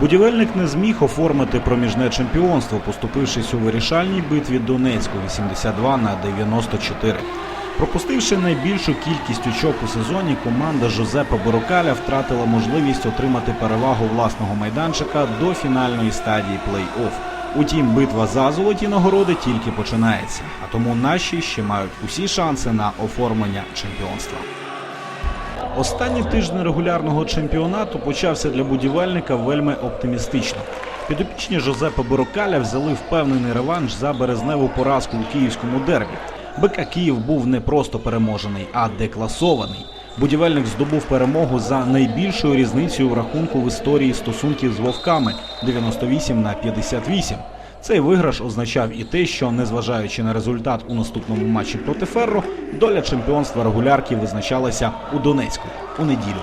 Будівельник не зміг оформити проміжне чемпіонство, поступившись у вирішальній битві Донецьку 82 на 94. Пропустивши найбільшу кількість очок у сезоні, команда Жозепа Борокаля втратила можливість отримати перевагу власного майданчика до фінальної стадії плей-офф. Утім, битва за золоті нагороди тільки починається, а тому наші ще мають усі шанси на оформлення чемпіонства. Останній тиждень регулярного чемпіонату почався для будівельника вельми оптимістично. Підопічні Жозепа Борокаля взяли впевнений реванш за березневу поразку у київському дербі. БК Київ був не просто переможений, а декласований. Будівельник здобув перемогу за найбільшою різницею в рахунку в історії стосунків з вовками 98 на 58. Цей виграш означав і те, що, незважаючи на результат у наступному матчі проти Ферро, доля чемпіонства регулярки визначалася у Донецьку у неділю.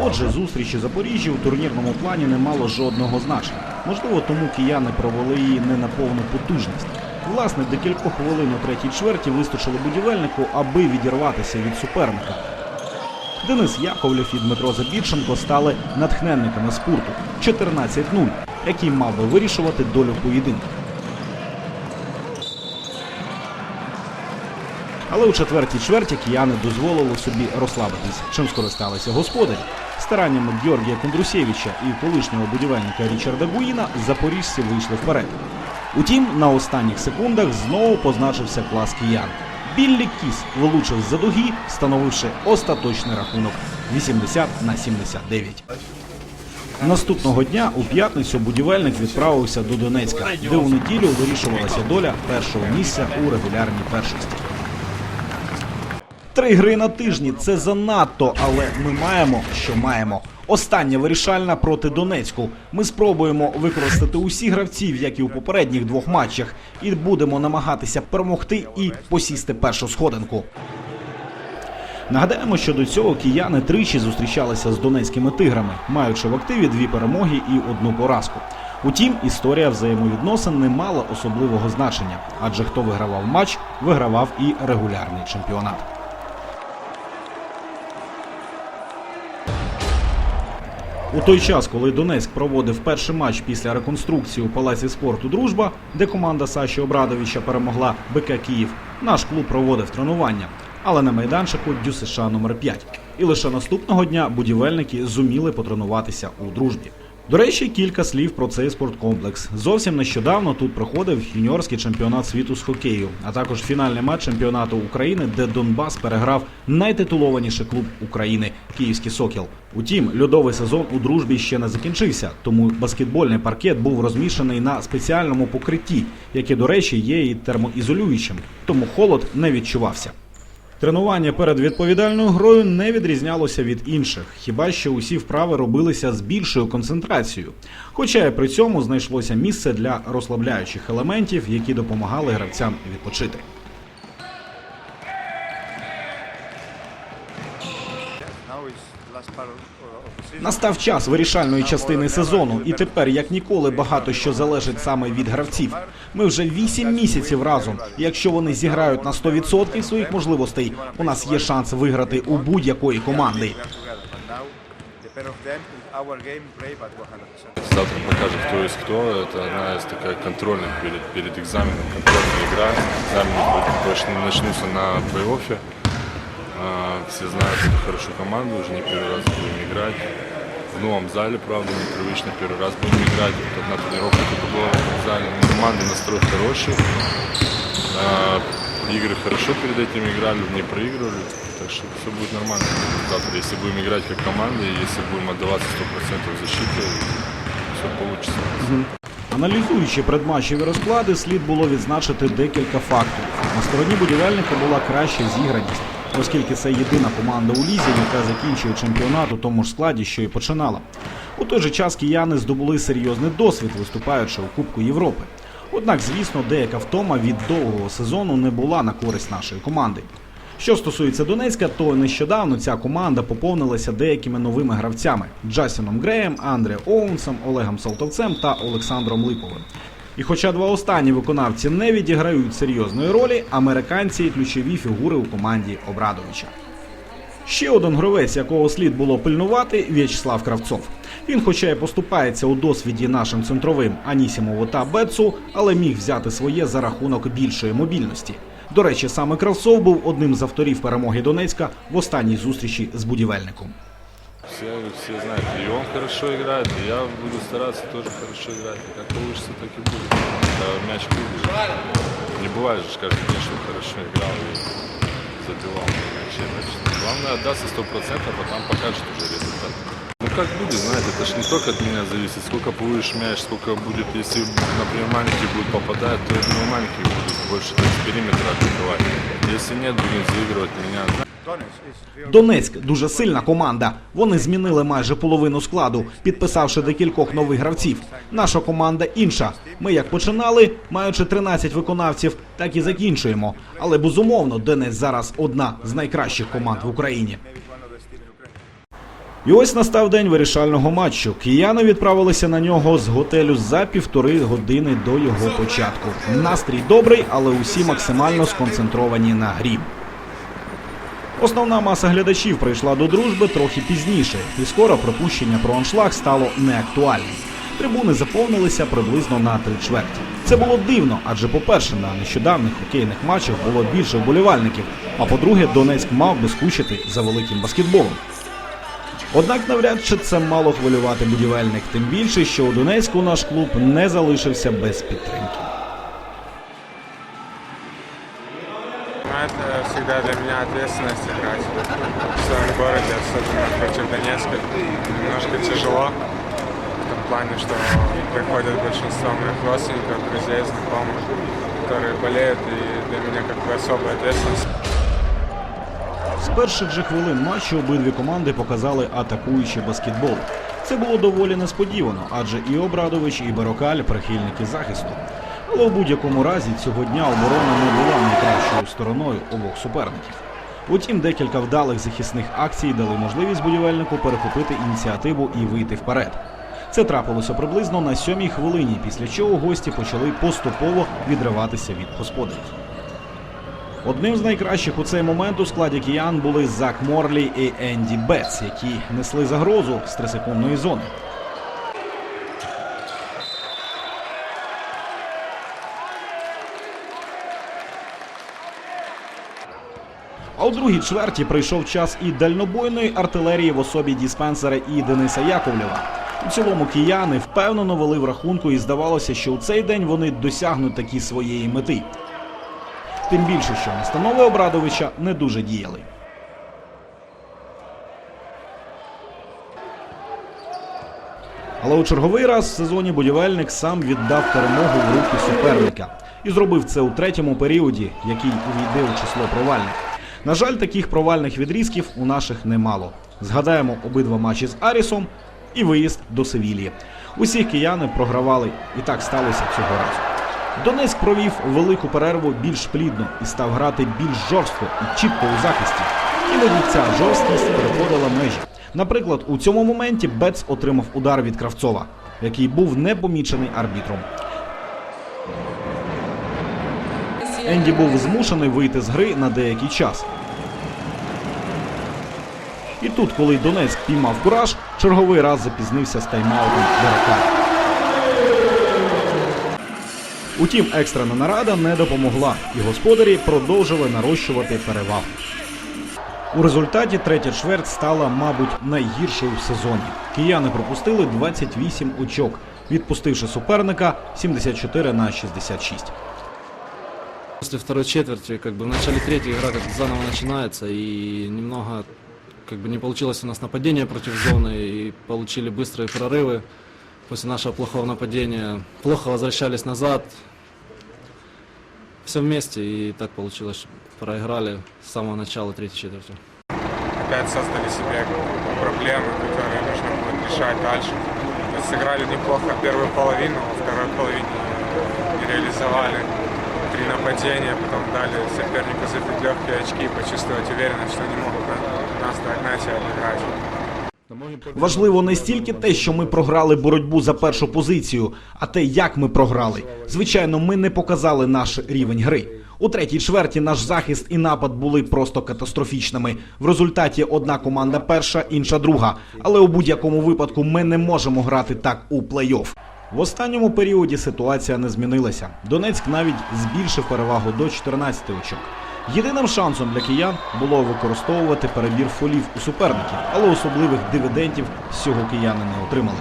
Отже, зустрічі Запоріжжя у турнірному плані не мало жодного значення. Можливо, тому кияни провели її не на повну потужність. Власне, декількох хвилин у третій чверті вистачило будівельнику, аби відірватися від суперника. Денис Яковлєв і Дмитро Забірченко стали натхненниками спорту 14-0, який мав би вирішувати долю поєдинку. Але у четвертій чверті кияни дозволили собі розслабитись, чим скористалися господарі. Стараннями Георгія Кондрусєвича і колишнього будівельника Річарда Гуїна запоріжці вийшли вперед. Утім, на останніх секундах знову позначився клас киян. Біллі Кіс вилучив з-за дуги, встановивши остаточний рахунок 80 на 79. Наступного дня у п'ятницю будівельник відправився до Донецька, де у неділю вирішувалася доля першого місця у регулярній першості. Три гри на тижні це занадто, але ми маємо, що маємо. Остання вирішальна проти Донецьку. Ми спробуємо використати усіх гравців, як і у попередніх двох матчах, і будемо намагатися перемогти і посісти першу сходинку. Нагадаємо, що до цього кияни тричі зустрічалися з донецькими тиграми, маючи в активі дві перемоги і одну поразку. Утім, історія взаємовідносин не мала особливого значення, адже хто вигравав матч, вигравав і регулярний чемпіонат. У той час, коли Донецьк проводив перший матч після реконструкції у Палаці спорту Дружба, де команда Саші Обрадовича перемогла БК Київ, наш клуб проводив тренування, але на майданчику ДЮСШ номер 5 І лише наступного дня будівельники зуміли потренуватися у дружбі. До речі, кілька слів про цей спорткомплекс. Зовсім нещодавно тут проходив юніорський чемпіонат світу з хокею, а також фінальний матч чемпіонату України, де Донбас переграв найтитулованіший клуб України Київський Сокіл. Утім, льодовий сезон у дружбі ще не закінчився, тому баскетбольний паркет був розміщений на спеціальному покритті, яке, до речі, є і термоізолюючим, тому холод не відчувався. Тренування перед відповідальною грою не відрізнялося від інших, хіба що усі вправи робилися з більшою концентрацією. Хоча при цьому знайшлося місце для розслабляючих елементів, які допомагали гравцям відпочити. Настав час вирішальної частини сезону, і тепер, як ніколи, багато що залежить саме від гравців. Ми вже 8 місяців разом. І Якщо вони зіграють на 100% своїх можливостей, у нас є шанс виграти у будь-якої команди. We are together, but now the pair of them in our game play but 100%. Завтра покажет, кто есть кто. Это одна из такая контрольных перед, перед экзаменом, контрольная игра. Экзамены будут точно начнутся на плей-оффе. А, Все знают эту хорошую команду, уже не первый раз будем играть. В новом зале, правда, непривычно первый раз будем играть. Вот одна тренировка только была в этом зале. Но команды настрой хороший. А, Игры хорошо перед этим играли, не проигрывали. Так что все будет нормально. Завтра, если будем играть как команда, и если будем отдаваться 100% защите, все получится. Аналізуючи предматчеві розклади, слід було відзначити декілька факторів. На стороні будівельника була краща зіграність, оскільки це єдина команда у лізі, яка закінчує чемпіонат у тому ж складі, що і починала. У той же час кияни здобули серйозний досвід, виступаючи у Кубку Європи. Однак, звісно, деяка втома від довгого сезону не була на користь нашої команди. Що стосується Донецька, то нещодавно ця команда поповнилася деякими новими гравцями: Джасіном Греєм, Андре Оунсом, Олегом Салтовцем та Олександром Липовим. І хоча два останні виконавці не відіграють серйозної ролі, американці ключові фігури у команді Обрадовича. Ще один гравець, якого слід було пильнувати, В'ячеслав Кравцов. Він, хоча й поступається у досвіді нашим центровим Анісімову та Бетсу, але міг взяти своє за рахунок більшої мобільності. До речі, саме Кравцов був одним з авторів перемоги Донецька в останній зустрічі з будівельником. Все, все знают, и он хорошо играет, и я буду стараться тоже хорошо играть. И Как получится, так и будет. Когда мяч любишь. Не бывает же каждый день, что хорошо играл и забивал мячи. Значит, главное отдаться 100%, а потом покажет уже результат. Ну как будет, знаете, это же не только от меня зависит, сколько получишь мяч, сколько будет, если, например, маленький будет попадать, то думаю, маленький будут больше так, с периметра атаковать. Если нет, будем заигрывать меня. Донецьк дуже сильна команда. Вони змінили майже половину складу, підписавши декількох нових гравців. Наша команда інша. Ми як починали, маючи 13 виконавців, так і закінчуємо. Але безумовно, Донець зараз одна з найкращих команд в Україні. І ось настав день вирішального матчу. Кияни відправилися на нього з готелю за півтори години до його початку. Настрій добрий, але усі максимально сконцентровані на грі. Основна маса глядачів прийшла до дружби трохи пізніше, і скоро припущення про аншлаг стало неактуальним. Трибуни заповнилися приблизно на три чверті. Це було дивно, адже, по-перше, на нещодавних хокейних матчах було більше вболівальників. А по-друге, Донецьк мав би скучити за великим баскетболом. Однак навряд чи це мало хвилювати будівельник, тим більше, що у Донецьку наш клуб не залишився без підтримки. Ну, это всегда для меня ответственность играть в своем городе, особенно против Донецка. Немножко тяжело в том плане, что приходят большинство моих родственников, друзей, знакомых, которые болеют, и для меня как бы особая ответственность. З перших же хвилин матчу обидві команди показали атакуючий баскетбол. Це було доволі несподівано, адже і Обрадович, і Барокаль прихильники захисту. Але в будь-якому разі цього дня оборона не була найкращою стороною обох суперників. Утім, декілька вдалих захисних акцій дали можливість будівельнику перехопити ініціативу і вийти вперед. Це трапилося приблизно на сьомій хвилині, після чого гості почали поступово відриватися від господарів. Одним з найкращих у цей момент у складі киян були Зак Морлі і Енді Бетс, які несли загрозу з трисекундної зони. У другій чверті прийшов час і дальнобойної артилерії в особі диспенсера і Дениса Яковлєва. У цілому кияни впевнено вели в рахунку, і здавалося, що у цей день вони досягнуть такі своєї мети. Тим більше, що настанови Обрадовича не дуже діяли. Але у черговий раз в сезоні будівельник сам віддав перемогу в руки суперника і зробив це у третьому періоді, який увійде у число провальних. На жаль, таких провальних відрізків у наших немало. Згадаємо обидва матчі з Арісом і виїзд до Севілії. Усі кияни програвали, і так сталося цього разу. Донецьк провів велику перерву більш плідно і став грати більш жорстко і чітко у захисті. Іноді ця жорсткість переходила межі. Наприклад, у цьому моменті Бец отримав удар від Кравцова, який був непомічений арбітром. Енді був змушений вийти з гри на деякий час. І тут, коли Донецьк піймав кураж, черговий раз запізнився з тайм-аутом Барака. Утім, екстрена нарада не допомогла, і господарі продовжили нарощувати перевагу. У результаті третя чверть стала, мабуть, найгіршою в сезоні. Кияни пропустили 28 очок, відпустивши суперника 74 на 66. После второй четверти, как бы в начале третьей игра как заново начинается, и немного как бы не получилось у нас нападение против зоны, и получили быстрые прорывы. После нашего плохого нападения плохо возвращались назад. Все вместе, и так получилось, что проиграли с самого начала третьей четверти. Опять создали себе проблемы, которые нужно будет решать дальше. Есть сыграли неплохо первую половину, во второй половине не реализовали три нападения, потом дали сопернику забить легкие очки, почувствовать уверенность, что они могут на- нас догнать и обыграть. Важливо не стільки те, що ми програли боротьбу за першу позицію, а те, як ми програли. Звичайно, ми не показали наш рівень гри. У третій чверті наш захист і напад були просто катастрофічними. В результаті одна команда перша, інша друга. Але у будь-якому випадку ми не можемо грати так у плей-офф. В останньому періоді ситуація не змінилася. Донецьк навіть збільшив перевагу до 14 очок. Єдиним шансом для киян було використовувати перебір фолів у суперників, але особливих дивідендів з цього кияни не отримали.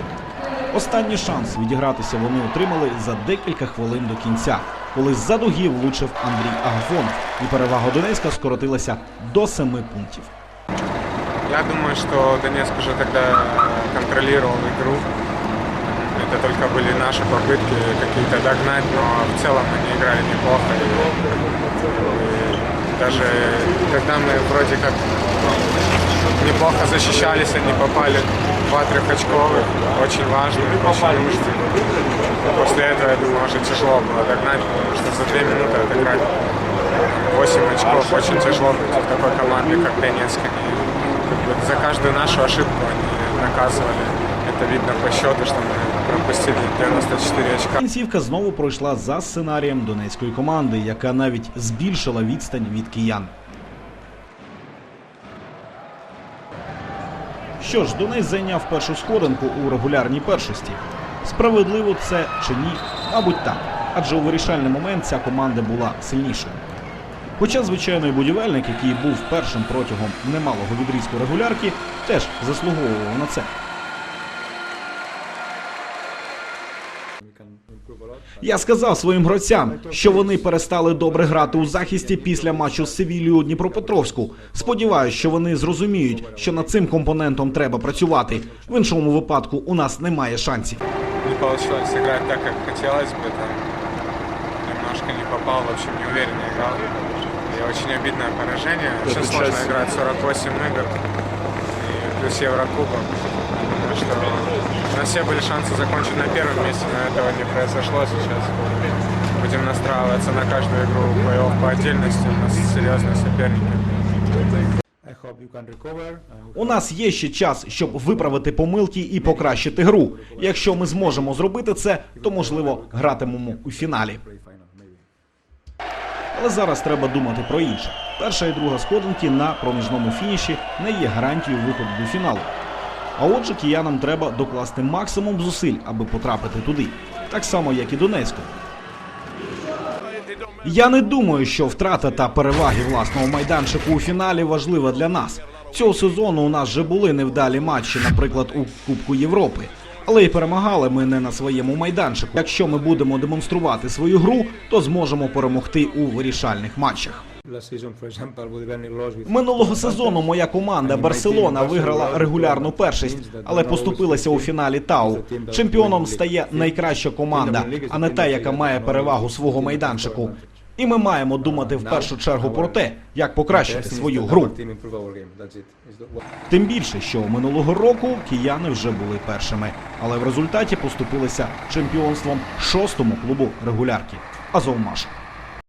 Останній шанс відігратися вони отримали за декілька хвилин до кінця, коли з-за дуги влучив Андрій Агафонов, і перевага Донецька скоротилася до семи пунктів. Я думаю, что Донецк уже тогда контролировал игру. Это только были наши попытки какие-то догнать, но в целом они играли неплохо. И, и даже когда мы вроде как неплохо защищались, они попали два трехочковых, очень важные, очень нужные. После этого, я думаю, уже тяжело было догнать, потому что за две минуты отыграть 8 очков очень тяжело против такой команды, как Донецк. Они как бы за каждую нашу ошибку они наказывали. Видно по счету, что мы пропустили 94 очка. Кінцівка знову пройшла за сценарієм донецької команди, яка навіть збільшила відстань від киян. Що ж, Донець зайняв першу сходинку у регулярній першості. Справедливо це чи ні? Мабуть, так. Адже у вирішальний момент ця команда була сильнішою. Хоча, звичайно, будівельник, який був першим протягом немалого відрізку регулярки, теж заслуговував на це. Я сказав своїм гравцям, що вони перестали добре грати у захисті після матчу з Севілією у Дніпропетровську. Сподіваюсь, що вони зрозуміють, що над цим компонентом треба працювати. В іншому випадку у нас немає шансів. Не получилось играть так, как хотелось бы. Там немножко не попал, в общем, неуверенно играл. И очень обидное поражение. Очень Это сложно часть- 48 игр. И плюс Еврокубок. Думаю, что у нас все были шансы закончить на первом месте, но этого не произошло сейчас. Будем настраиваться на каждую игру плей-офф по отдельности. У нас серьезные соперники. I hope you can recover. And У нас є ще час, щоб виправити помилки і покращити гру. Якщо ми зможемо зробити це, то можливо гратимемо у фіналі. play final, maybe. Але зараз треба думати про інше. Перша і друга сходинки на проміжному фініші не є гарантією виходу до фіналу. А отже, киянам треба докласти максимум зусиль, аби потрапити туди. Так само, як і Донецьку. Я не думаю, що втрата та переваги власного майданчику у фіналі важлива для нас. Цього сезону у нас вже були невдалі матчі, наприклад, у Кубку Європи. Але й перемагали ми не на своєму майданчику. Якщо ми будемо демонструвати свою гру, то зможемо перемогти у вирішальних матчах. Минулого сезону моя команда Барселона виграла регулярну першість, але поступилася у фіналі Тау. Чемпіоном стає найкраща команда, а не та, яка має перевагу свого майданчику. І ми маємо думати в першу чергу про те, як покращити свою гру. Тим більше, що минулого року кияни вже були першими, але в результаті поступилися чемпіонством шостому клубу регулярки Азовмаш.